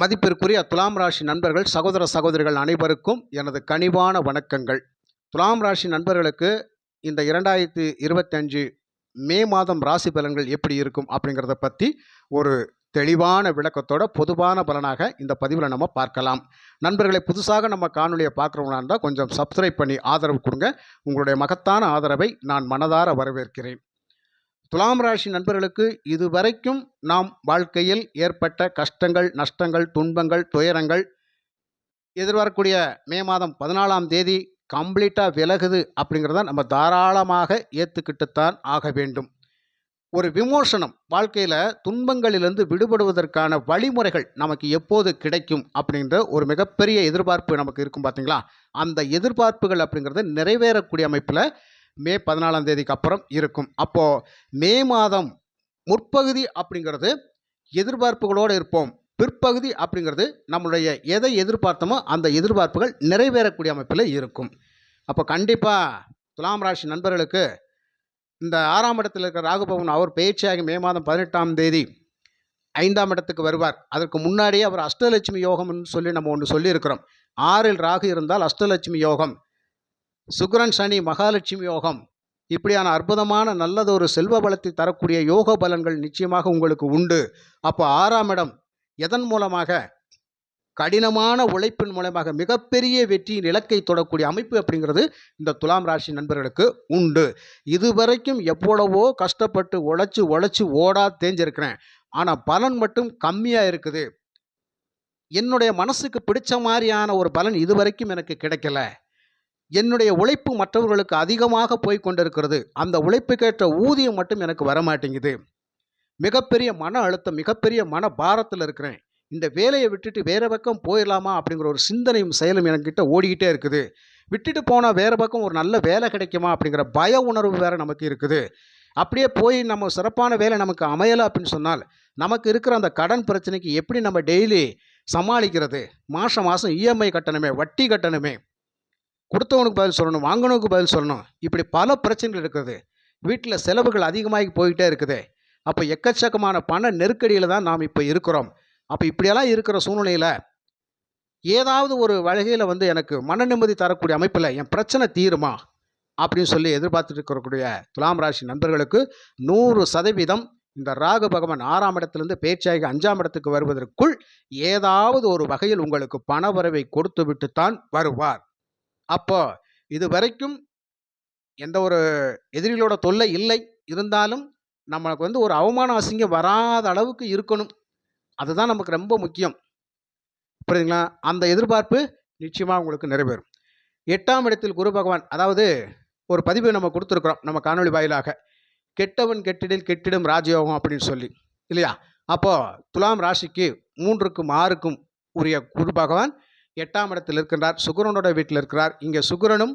மதிப்பிற்குரிய துலாம் ராசி நண்பர்கள் சகோதர சகோதரிகள் அனைவருக்கும் எனது கனிவான வணக்கங்கள். துலாம் ராசி நண்பர்களுக்கு இந்த இரண்டாயிரத்தி இருபத்தஞ்சு மே மாதம் ராசி பலன்கள் எப்படி இருக்கும் அப்படிங்கிறத பற்றி ஒரு தெளிவான விளக்கத்தோட பொதுவான பலனாக இந்த பதிவில் நம்ம பார்க்கலாம். நண்பர்களை புதுசாக நம்ம காணொலியை பார்க்குறவங்களா இருந்தால் கொஞ்சம் சப்ஸ்கிரைப் பண்ணி ஆதரவு கொடுங்க. உங்களுடைய மகத்தான ஆதரவை நான் மனதார வரவேற்கிறேன். துலாம் ராசி நண்பர்களுக்கு இதுவரைக்கும் நாம் வாழ்க்கையில் ஏற்பட்ட கஷ்டங்கள் நஷ்டங்கள் துன்பங்கள் துயரங்கள் எதிர்வரக்கூடிய மே மாதம் பதினாலாம் தேதி கம்ப்ளீட்டாக விலகுது அப்படிங்கிறத நம்ம தாராளமாக ஏற்றுக்கிட்டுத்தான் ஆக வேண்டும். ஒரு விமோசனம் வாழ்க்கையில் துன்பங்களிலிருந்து விடுபடுவதற்கான வழிமுறைகள் நமக்கு எப்போது கிடைக்கும் அப்படின்ற ஒரு மிகப்பெரிய எதிர்பார்ப்பு நமக்கு இருக்கும் பார்த்தீங்களா அந்த எதிர்பார்ப்புகள் அப்படிங்கிறது நிறைவேறக்கூடிய அமைப்பில் மே பதினாலாம் தேதிக்கு அப்புறம் இருக்கும். அப்போது மே மாதம் முற்பகுதி அப்படிங்கிறது எதிர்பார்ப்புகளோடு இருப்போம். பிற்பகுதி அப்படிங்கிறது நம்மளுடைய எதை எதிர்பார்த்தோமோ அந்த எதிர்பார்ப்புகள் நிறைவேறக்கூடிய அமைப்பில் இருக்கும். அப்போ கண்டிப்பாக துலாம் ராசி நண்பர்களுக்கு இந்த ஆறாம் இடத்தில் இருக்கிற ராகுபவன் அவர் பயிற்சியாகி மே மாதம் பதினெட்டாம் தேதி ஐந்தாம் இடத்துக்கு வருவார். அதற்கு முன்னாடியே அவர் அஷ்டலட்சுமி யோகம்னு சொல்லி நம்ம ஒன்று சொல்லியிருக்கிறோம். ஆறில் ராகு இருந்தால் அஷ்டலட்சுமி யோகம். சுக்ரன் சனி மகாலட்சுமி யோகம். இப்படியான அற்புதமான நல்லதொரு செல்வ பலத்தை தரக்கூடிய யோக பலன்கள் நிச்சயமாக உங்களுக்கு உண்டு. அப்போ ஆறாம் இடம் எதன் மூலமாக? கடினமான உழைப்பின் மூலமாக மிகப்பெரிய வெற்றியின் இலக்கை தொடக்கூடிய அமைப்பு அப்படிங்கிறது இந்த துலாம் ராசி நண்பர்களுக்கு உண்டு. இதுவரைக்கும் எவ்வளவோ கஷ்டப்பட்டு உழைச்சி உழைச்சி ஓடா தேஞ்சிருக்கிறேன். ஆனால் பலன் மட்டும் கம்மியாக இருக்குது. என்னுடைய மனசுக்கு பிடிச்ச மாதிரியான ஒரு பலன் இதுவரைக்கும் எனக்கு கிடைக்கல. என்னுடைய உழைப்பு மற்றவர்களுக்கு அதிகமாக போய் கொண்டிருக்கிறது. அந்த உழைப்புக்கேற்ற ஊதியம் மட்டும் எனக்கு வரமாட்டேங்குது. மிகப்பெரிய மன அழுத்தம் மிகப்பெரிய மன பாரத்தில் இருக்கிறேன். இந்த வேலையை விட்டுட்டு வேறு பக்கம் போயிடலாமா அப்படிங்கிற ஒரு சிந்தனையும் செயலும் என்கிட்ட ஓடிக்கிட்டே இருக்குது. விட்டுட்டு போனால் வேறு பக்கம் ஒரு நல்ல வேலை கிடைக்குமா அப்படிங்கிற பய உணர்வு வேறு நமக்கு இருக்குது. அப்படியே போய் நம்ம சிறப்பான வேலை நமக்கு அமையலை அப்படின்னு சொன்னால் நமக்கு இருக்கிற அந்த கடன் பிரச்சனைக்கு எப்படி நம்ம டெய்லி சமாளிக்கிறது? மாதம் மாதம் இஎம்ஐ கட்டணுமே வட்டி கட்டணுமே கொடுத்தவனுக்கு பதில் சொல்லணும் வாங்கினவனுக்கு பதில் சொல்லணும். இப்படி பல பிரச்சனைகள் இருக்குது. வீட்டில் செலவுகள் அதிகமாகி போயிட்டே இருக்குது. அப்போ எக்கச்சக்கமான பண நெருக்கடியில் தான் நாம் இப்போ இருக்கிறோம். அப்போ இப்படியெல்லாம் இருக்கிற சூழ்நிலையில் ஏதாவது ஒரு வகையில் வந்து எனக்கு மன நிம்மதி தரக்கூடிய அமைப்பில் என் பிரச்சனை தீருமா? அப்படின்னு சொல்லி எதிர்பார்த்துட்டு இருக்கக்கூடிய துலாம் ராசி நண்பர்களுக்கு நூறு சதவீதம் இந்த ராகு பகவான் ஆறாம் இடத்துலேருந்து பேச்சாகி அஞ்சாம் இடத்துக்கு வருவதற்குள் ஏதாவது ஒரு வகையில் உங்களுக்கு பணவரவை கொடுத்து விட்டுத்தான் வருவார். அப்போ இது வரைக்கும் எந்த ஒரு எதிரிகளோட தொல்லை இல்லை. இருந்தாலும் நம்மளுக்கு வந்து ஒரு அவமான அசிங்கம் வராத அளவுக்கு இருக்கணும். அதுதான் நமக்கு ரொம்ப முக்கியம். புரியுதுங்களா? அந்த எதிர்பார்ப்பு நிச்சயமாக உங்களுக்கு நிறைவேறும். எட்டாம் இடத்தில் குரு பகவான் அதாவது ஒரு பதிவு நம்ம கொடுத்துருக்குறோம் நம்ம காணொளி வாயிலாக. கெட்டவன் கெட்டிடில் கெட்டிடும் ராஜயோகம் அப்படின்னு சொல்லி இல்லையா? அப்போது துலாம் ராசிக்கு மூன்றுக்கும் ஆறுக்கும் உரிய குரு பகவான் எட்டாம் இடத்தில் இருக்கின்றார். சுகுரனோட வீட்டில் இருக்கிறார். இங்கே சுகுரனும்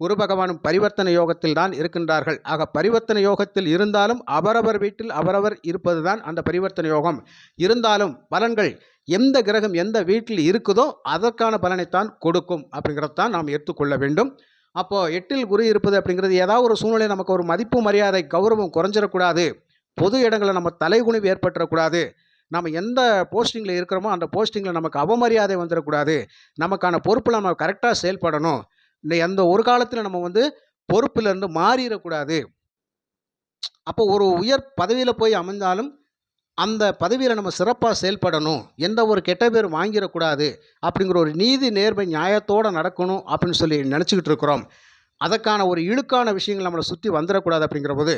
குரு பகவானும் பரிவர்த்தனை யோகத்தில் தான் இருக்கின்றார்கள். ஆக பரிவர்த்தனை யோகத்தில் இருந்தாலும் அவரவர் வீட்டில் அவரவர் இருப்பது தான் அந்த பரிவர்த்தனை யோகம். இருந்தாலும் பலன்கள் எந்த கிரகம் எந்த வீட்டில் இருக்குதோ அதற்கான பலனைத்தான் கொடுக்கும் அப்படிங்கிறது தான் நாம் எடுத்துக்கொள்ள வேண்டும். அப்போது எட்டில் குரு இருப்பது அப்படிங்கிறது ஏதாவது ஒரு சூழ்நிலை நமக்கு ஒரு மதிப்பு மரியாதை கௌரவம் குறைஞ்சிடக்கூடாது. பொது இடங்களில் நம்ம தலைகுனிவு ஏற்பட்டுறக்கூடாது. நம்ம எந்த போஸ்டிங்கில் இருக்கிறோமோ அந்த போஸ்டிங்கில் நமக்கு அவமரியாதை வந்துடக்கூடாது நமக்கான பொறுப்பில் நம்ம கரெக்டாக செயல்படணும். இந்த எந்த ஒரு காலத்தில் நம்ம வந்து பொறுப்பிலேருந்து மாறிடக்கூடாது அப்போ ஒரு உயர் பதவியில் போய் அமைந்தாலும் அந்த பதவியில் நம்ம சிறப்பாக செயல்படணும். எந்த ஒரு கெட்ட பேர் வாங்கிடக்கூடாது அப்படிங்கிற ஒரு நீதி நேர்மை நியாயத்தோடு நடக்கணும் அப்படின்னு சொல்லி நினச்சிக்கிட்டு இருக்கிறோம். அதற்கான ஒரு இழுக்கான விஷயங்கள் நம்மளை சுற்றி வந்துடக்கூடாது அப்படிங்கிற போது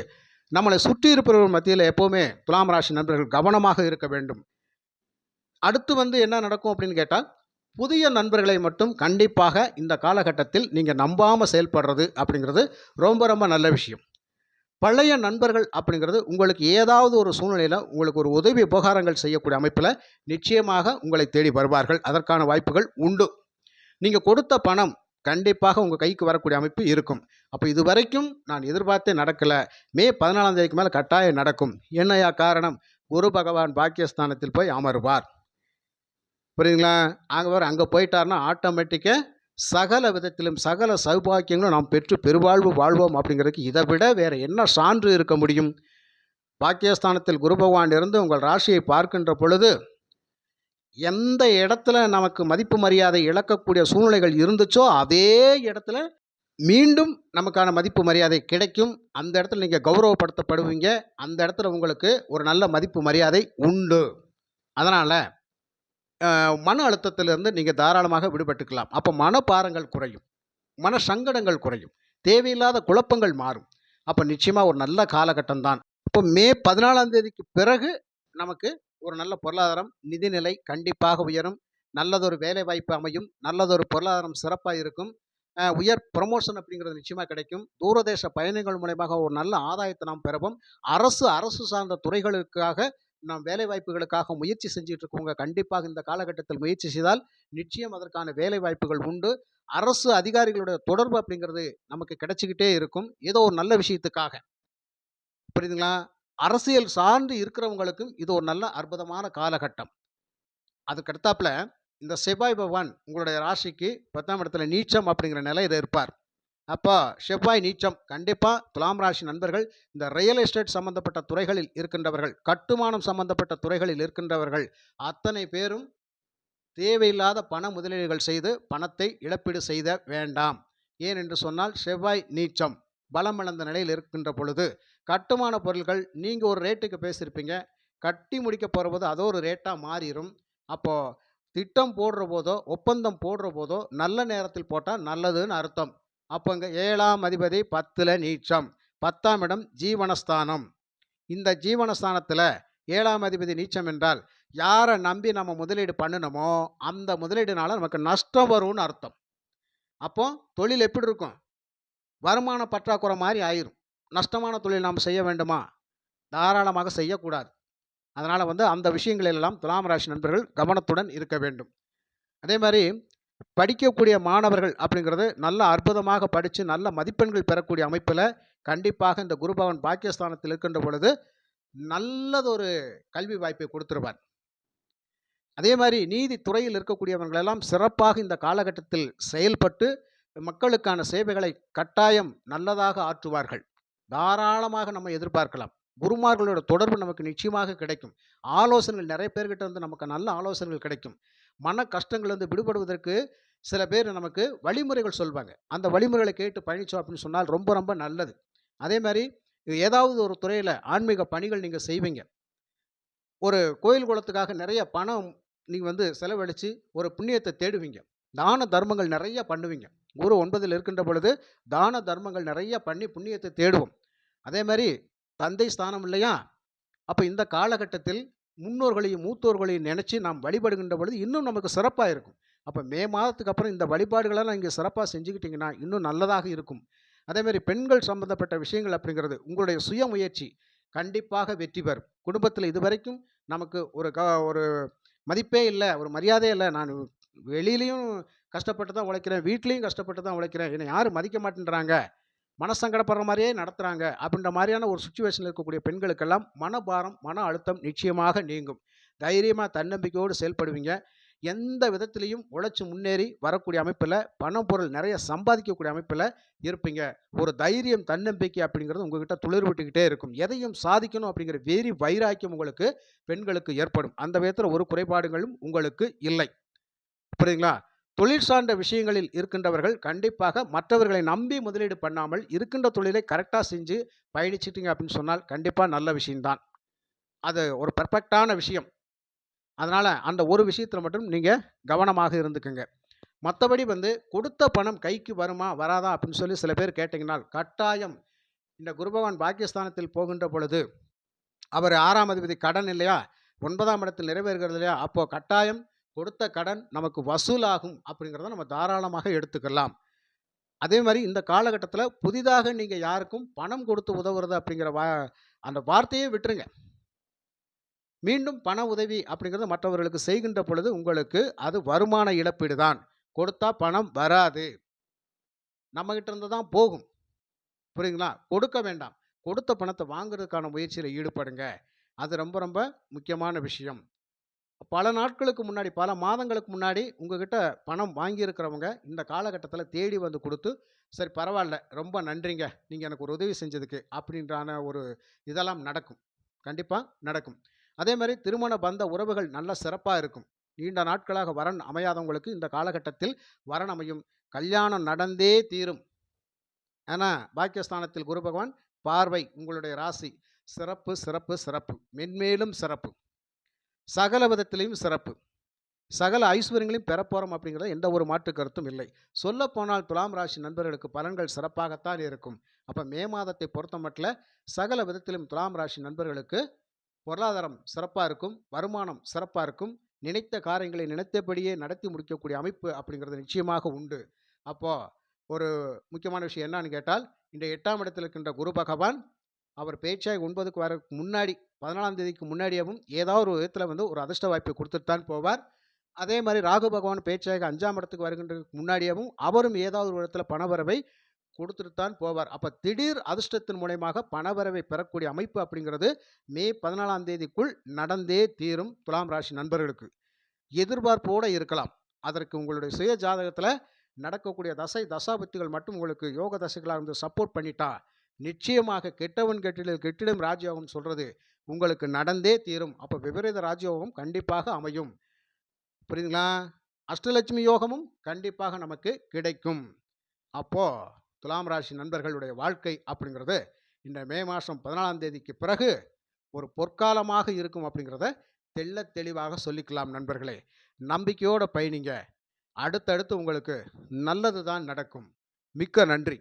நம்மளை சுற்றி இருப்பவர்கள் மத்தியில் எப்போவுமே துலாம் ராசி நண்பர்கள் கவனமாக இருக்க வேண்டும். அடுத்து வந்து என்ன நடக்கும் அப்படின்னு கேட்டால் புதிய நண்பர்களை மட்டும் கண்டிப்பாக இந்த காலகட்டத்தில் நீங்கள் நம்பாமல் செயல்படுறது அப்படிங்கிறது ரொம்ப ரொம்ப நல்ல விஷயம். பழைய நண்பர்கள் அப்படிங்கிறது உங்களுக்கு ஏதாவது ஒரு சூழ்நிலையில் உங்களுக்கு ஒரு உதவி உபகாரங்கள் செய்யக்கூடிய அமைப்பில் நிச்சயமாக உங்களை தேடி வருவார்கள். அதற்கான வாய்ப்புகள் உண்டு. நீங்கள் கொடுத்த பணம் கண்டிப்பாக உங்கள் கைக்கு வரக்கூடிய அமைப்பு இருக்கும். அப்போ இது வரைக்கும் நான் எதிர்பார்த்தே நடக்கலை. மே பதினாலாம் தேதிக்கு மேலே கட்டாயம் நடக்கும். என்னையா காரணம்? குரு பகவான் பாக்கியஸ்தானத்தில் போய் அமருவார். புரியுதுங்களா? அங்கே அங்கே போயிட்டார்னா ஆட்டோமேட்டிக்காக சகல விதத்திலும் சகல சௌபாக்கியங்களும் நாம் பெற்று பெருவாழ்வு வாழ்வோம் அப்படிங்கிறதுக்கு இதை விட வேறு என்ன சான்று இருக்க முடியும்? பாக்கியஸ்தானத்தில் குரு பகவான் இருந்து உங்கள் ராசியை பார்க்கின்ற பொழுது எந்த இடத்துல நமக்கு மதிப்பு மரியாதை இழக்கக்கூடிய சூழ்நிலைகள் இருந்துச்சோ, அதே இடத்துல மீண்டும் நமக்கான மதிப்பு மரியாதை கிடைக்கும். அந்த இடத்துல நீங்கள் கௌரவப்படுத்தப்படுவீங்க. அந்த இடத்துல உங்களுக்கு ஒரு நல்ல மதிப்பு மரியாதை உண்டு. அதனால் மன அழுத்தத்திலிருந்து நீங்கள் தாராளமாக விடுபட்டுக்கலாம். அப்போ மனப்பாரங்கள் குறையும். மன சங்கடங்கள் குறையும். தேவையில்லாத குழப்பங்கள் மாறும். அப்போ நிச்சயமாக ஒரு நல்ல காலகட்டம் தான். இப்போ மே 14ஆம் தேதிக்கு பிறகு நமக்கு ஒரு நல்ல பொருளாதாரம், நிதிநிலை கண்டிப்பாக உயரும். நல்லதொரு வேலைவாய்ப்பு அமையும். நல்லதொரு பொருளாதாரம் சிறப்பாக இருக்கும். உயர் ப்ரமோஷன் அப்படிங்கிறது நிச்சயமாக கிடைக்கும். தூரதேச பயணங்கள் மூலயமாக ஒரு நல்ல ஆதாயத்தை நாம் பெறவும் அரசு, அரசு சார்ந்த துறைகளுக்காக நாம் வேலைவாய்ப்புகளுக்காக முயற்சி செஞ்சுட்டு இருக்கவங்க கண்டிப்பாக இந்த காலகட்டத்தில் முயற்சி செய்தால், நிச்சயம் அதற்கான வேலைவாய்ப்புகள் உண்டு. அரசு அதிகாரிகளுடைய தொடர்பு அப்படிங்கிறது நமக்கு கிடைச்சிக்கிட்டே இருக்கும். ஏதோ ஒரு நல்ல விஷயத்துக்காக. புரியுதுங்களா? அரசியல் சார்ந்து இருக்கிறவங்களுக்கும் இது ஒரு நல்ல அற்புதமான காலகட்டம். அதுக்கடுத்தாப்புல இந்த செவ்வாய் பகவான் உங்களுடைய ராசிக்கு 10ஆம் இடத்துல நீச்சம் அப்படிங்கிற நிலையில இருப்பார். அப்போ செவ்வாய் நீச்சம் கண்டிப்பாக துலாம் ராசி நண்பர்கள் இந்த ரியல் எஸ்டேட் சம்பந்தப்பட்ட துறைகளில் இருக்கின்றவர்கள், கட்டுமானம் சம்பந்தப்பட்ட துறைகளில் இருக்கின்றவர்கள் அத்தனை பேரும் தேவையில்லாத பண முதலீடுகள் செய்து பணத்தை இழப்பீடு செய்த வேண்டாம். ஏன் என்று சொன்னால் செவ்வாய் நீச்சம். பலமிழந்த நிலையில் இருக்கின்ற பொழுது, கட்டுமான பொருட்கள் நீங்கள் ஒரு ரேட்டுக்கு பேசியிருப்பீங்க. கட்டி முடிக்க போகிறபோது அது ஒரு ரேட்டாக மாறிடும் அப்போது திட்டம் போடுற போதோ, ஒப்பந்தம் போடுற போதோ நல்ல நேரத்தில் போட்டால் நல்லதுன்னு அர்த்தம். அப்போங்க ஏழாம் அதிபதி 10ல நீச்சம். 10ஆம் இடம் ஜீவனஸ்தானம். இந்த ஜீவனஸ்தானத்தில் ஏழாம் அதிபதி நீச்சம் என்றால், யாரை நம்பி நம்ம முதலீடு பண்ணுனோமோ, அந்த முதலீடுனால நமக்கு நஷ்டம் வரும்னு அர்த்தம். அப்போ தொழில் எப்படி இருக்கும்? வருமான பற்றாக்குறை மாதிரி ஆயிரும். நஷ்டமான தொழில் நாம் செய்ய வேண்டுமா? தாராளமாக செய்யக்கூடாது. அதனால் வந்து அந்த விஷயங்களெல்லாம் துலாம் ராசி நண்பர்கள் கவனத்துடன் இருக்க வேண்டும். அதே மாதிரி படிக்கக்கூடிய மாணவர்கள் அப்படிங்கிறது நல்ல அற்புதமாக படித்து நல்ல மதிப்பெண்கள் பெறக்கூடிய அமைப்பில் கண்டிப்பாக இந்த குருபவன் பாக்கியஸ்தானத்தில் இருக்கின்ற பொழுது, நல்லதொரு கல்வி வாய்ப்பை கொடுத்துருவார் அதே மாதிரி நீதித்துறையில் இருக்கக்கூடியவர்கள் எல்லாம் சிறப்பாக இந்த காலகட்டத்தில் செயல்பட்டு, மக்களுக்கான சேவைகளை கட்டாயம் நல்லதாக ஆற்றுவார்கள். தாராளமாக நம்ம எதிர்பார்க்கலாம். குருமார்களோட தொடர்பு நமக்கு நிச்சயமாக கிடைக்கும். ஆலோசனைகள் நிறைய பேர்கிட்ட இருந்து நமக்கு நல்ல ஆலோசனைகள் கிடைக்கும். மன கஷ்டங்கள்லேருந்து விடுபடுவதற்கு சில பேர் நமக்கு வழிமுறைகள் சொல்வாங்க. அந்த வழிமுறைகளை கேட்டு பயணிச்சோம் அப்படின்னு சொன்னால் ரொம்ப ரொம்ப நல்லது. அதே மாதிரி ஏதாவது ஒரு துறையில் ஆன்மீக பணிகள் நீங்கள் செய்வீங்க. ஒரு கோயில் குளத்துக்காக நிறைய பணம் நீங்கள் வந்து செலவழித்து ஒரு புண்ணியத்தை தேடுவீங்க. தான தர்மங்கள் நிறைய பண்ணுவீங்க. குரு ஒன்பதில் இருக்கின்ற பொழுது தான தர்மங்கள் நிறைய பண்ணி புண்ணியத்தை தேடுவோம். அதே மாதிரி தந்தை ஸ்தானம் இல்லையா? அப்போ இந்த காலகட்டத்தில் முன்னோர்களையும், மூத்தோர்களையும் நினச்சி நாம் வழிபடுகின்ற பொழுது இன்னும் நமக்கு சிறப்பாக இருக்கும். அப்போ மே மாதத்துக்கு அப்புறம் இந்த வழிபாடுகளெல்லாம் இங்கே சிறப்பாக செஞ்சுக்கிட்டிங்கன்னா இன்னும் நல்லதாக இருக்கும். அதேமாதிரி பெண்கள் சம்பந்தப்பட்ட விஷயங்கள் அப்படிங்கிறது உங்களுடைய சுய முயற்சி கண்டிப்பாக வெற்றி பெறும். குடும்பத்தில் இதுவரைக்கும் நமக்கு ஒரு க ஒரு மதிப்பே இல்லை ஒரு மரியாதையே இல்லை நான் வெளியிலையும் கஷ்டப்பட்டு தான் உழைக்கிறேன். வீட்லேயும் கஷ்டப்பட்டு தான் உழைக்கிறேன். என்னை யாரும் மதிக்க மாட்டேன்றாங்க. மனசங்கடப்படுற மாதிரியே நடத்துகிறாங்க அப்படின்ற மாதிரியான ஒரு சுச்சுவேஷனில் இருக்கக்கூடிய பெண்களுக்கெல்லாம் மனபாரம், மன அழுத்தம் நிச்சயமாக நீங்கும். தைரியமாக தன்னம்பிக்கையோடு செயல்படுவீங்க. எந்த விதத்திலையும் உழைச்சி முன்னேறி வரக்கூடிய அமைப்பில் பணம், பொருள் நிறைய சம்பாதிக்கக்கூடிய அமைப்பில் இருப்பீங்க. ஒரு தைரியம், தன்னம்பிக்கை அப்படிங்கிறது உங்ககிட்ட துளிர் விட்டுக்கிட்டே இருக்கும். எதையும் சாதிக்கணும் அப்படிங்கிற வெறி, வைராக்கியம் உங்களுக்கு பெண்களுக்கு ஏற்படும். அந்த விதத்தில் ஒரு குறைபாடுகளும் உங்களுக்கு இல்லை. புரியுதுங்களா? தொழில் சார்ந்த விஷயங்களில் இருக்கின்றவர்கள் கண்டிப்பாக மற்றவர்களை நம்பி முதலீடு பண்ணாமல், இருக்கின்ற தொழிலை கரெக்டாக செஞ்சு பயணிச்சிட்டிங்க அப்படின்னு சொன்னால், கண்டிப்பாக நல்ல விஷயம் தான். அது ஒரு பர்ஃபெக்டான விஷயம். அதனால் அந்த ஒரு விஷயத்தில் மட்டும் நீங்கள் கவனமாக இருந்துக்குங்க மற்றபடி வந்து கொடுத்த பணம் கைக்கு வருமா? வராதா? அப்படின்னு சொல்லி சில பேர் கேட்டீங்கனால், கட்டாயம் இந்த குருபகவான் பாகிஸ்தானத்தில் போகின்ற பொழுது, அவர் ஆறாம் அதிபதி கடன் இல்லையா? ஒன்பதாம் இடத்தில் நிறைவேறுகிறது இல்லையா? அப்போது கட்டாயம் கொடுத்த கடன் நமக்கு வசூலாகும் அப்படிங்கிறத நம்ம தாராளமாக எடுத்துக்கலாம். அதே மாதிரி இந்த காலகட்டத்தில் புதிதாக நீங்கள் யாருக்கும் பணம் கொடுத்து உதவுறது அப்படிங்கிற வா அந்த வார்த்தையே விட்டுருங்க. மீண்டும் பண உதவி அப்படிங்கிறது மற்றவர்களுக்கு செய்கின்ற பொழுது உங்களுக்கு அது வருமான இழப்பீடு தான். கொடுத்தா பணம் வராது. நம்மகிட்ட இருந்து தான் போகும். புரியுங்களா கொடுக்க வேண்டாம். கொடுத்த பணத்தை வாங்குறதுக்கான முயற்சியில் ஈடுபடுங்க. அது ரொம்ப ரொம்ப முக்கியமான விஷயம். பல நாட்களுக்கு முன்னாடி, பல மாதங்களுக்கு முன்னாடி உங்ககிட்ட பணம் வாங்கியிருக்கிறவங்க, இந்த காலகட்டத்தில் தேடி வந்து கொடுத்து "சரி பரவாயில்ல ரொம்ப நன்றிங்க. நீங்கள் எனக்கு ஒரு உதவி செஞ்சதுக்கு." அப்படின்றான ஒரு இதெல்லாம் நடக்கும். கண்டிப்பாக நடக்கும். அதே மாதிரி திருமண பந்த உறவுகள் நல்ல சிறப்பாக இருக்கும். நீண்ட நாட்களாக வரன் அமையாதவங்களுக்கு இந்த காலகட்டத்தில் வரன் அமையும் கல்யாணம் நடந்தே தீரும் ஏன்னா பாக்கியஸ்தானத்தில் குரு பகவான் பார்வை உங்களுடைய ராசி சிறப்பு சிறப்பு சிறப்பு மென்மேலும் சிறப்பு சகல விதத்திலையும் சிறப்பு. சகல ஐஸ்வர்யங்களையும் பெறப்போகிறோம் அப்படிங்கிறத எந்த ஒரு மாற்று கருத்தும் இல்லை. சொல்லப்போனால் துலாம் ராசி நண்பர்களுக்கு பலன்கள் சிறப்பாகத்தான் இருக்கும். அப்போ மே மாதத்தை பொறுத்த மட்டில் சகல விதத்திலும் துலாம் ராசி நண்பர்களுக்கு பொருளாதாரம் சிறப்பாக இருக்கும் வருமானம் சிறப்பாக இருக்கும் நினைத்த காரியங்களை நினைத்தபடியே நடத்தி முடிக்கக்கூடிய அமைப்பு அப்படிங்கிறது நிச்சயமாக உண்டு. அப்போது ஒரு முக்கியமான விஷயம் என்னன்னு கேட்டால் இந்த எட்டாம் இடத்தில் இருக்கின்ற குரு பகவான் அவர் பேச்சாய் ஒன்பதுக்கு வர முன்னாடி பதினாலாம் தேதிக்கு முன்னாடியாகவும் ஏதாவது ஒரு விதத்தில் வந்து ஒரு அதிர்ஷ்ட வாய்ப்பை கொடுத்துட்டு தான் போவார். அதே மாதிரி ராகு பகவான் பேச்சாக அஞ்சாம் இடத்துக்கு வருகின்றதுக்கு முன்னாடியாகவும் அவரும் ஏதாவது ஒரு இடத்துல பணவரவை கொடுத்துட்டு தான் போவார். அப்போ திடீர் அதிர்ஷ்டத்தின் மூலயமாக பணவரவை பெறக்கூடிய அமைப்பு அப்படிங்கிறது மே பதினாலாம் தேதிக்குள் நடந்தே தீரும் துலாம் ராசி நண்பர்களுக்கு. எதிர்பார்ப்போடு இருக்கலாம். அதற்கு உங்களுடைய சுய ஜாதகத்தில் நடக்கக்கூடிய தசை தசாபத்திகள் மட்டும் உங்களுக்கு யோக தசைகளாக இருந்து சப்போர்ட் பண்ணிட்டா நிச்சயமாக கெட்டவன் கெட்டிடம் கெட்டிடம் ராஜயோகம் சொல்கிறது உங்களுக்கு நடந்தே தீரும். அப்போ விபரீத ராஜயோகம் கண்டிப்பாக அமையும். புரியுதுங்களா? அஷ்டலட்சுமி யோகமும் கண்டிப்பாக நமக்கு கிடைக்கும். அப்போது துலாம் ராசி நண்பர்களுடைய வாழ்க்கை அப்படிங்கிறது இந்த மே மாதம் பதினாலாம் தேதிக்கு பிறகு ஒரு பொற்காலமாக இருக்கும் அப்படிங்கிறத தெள்ள தெளிவாக சொல்லிக்கலாம் நண்பர்களே. நம்பிக்கையோட பயணிங்க. அடுத்தடுத்து உங்களுக்கு நல்லது தான் நடக்கும். மிக்க நன்றி.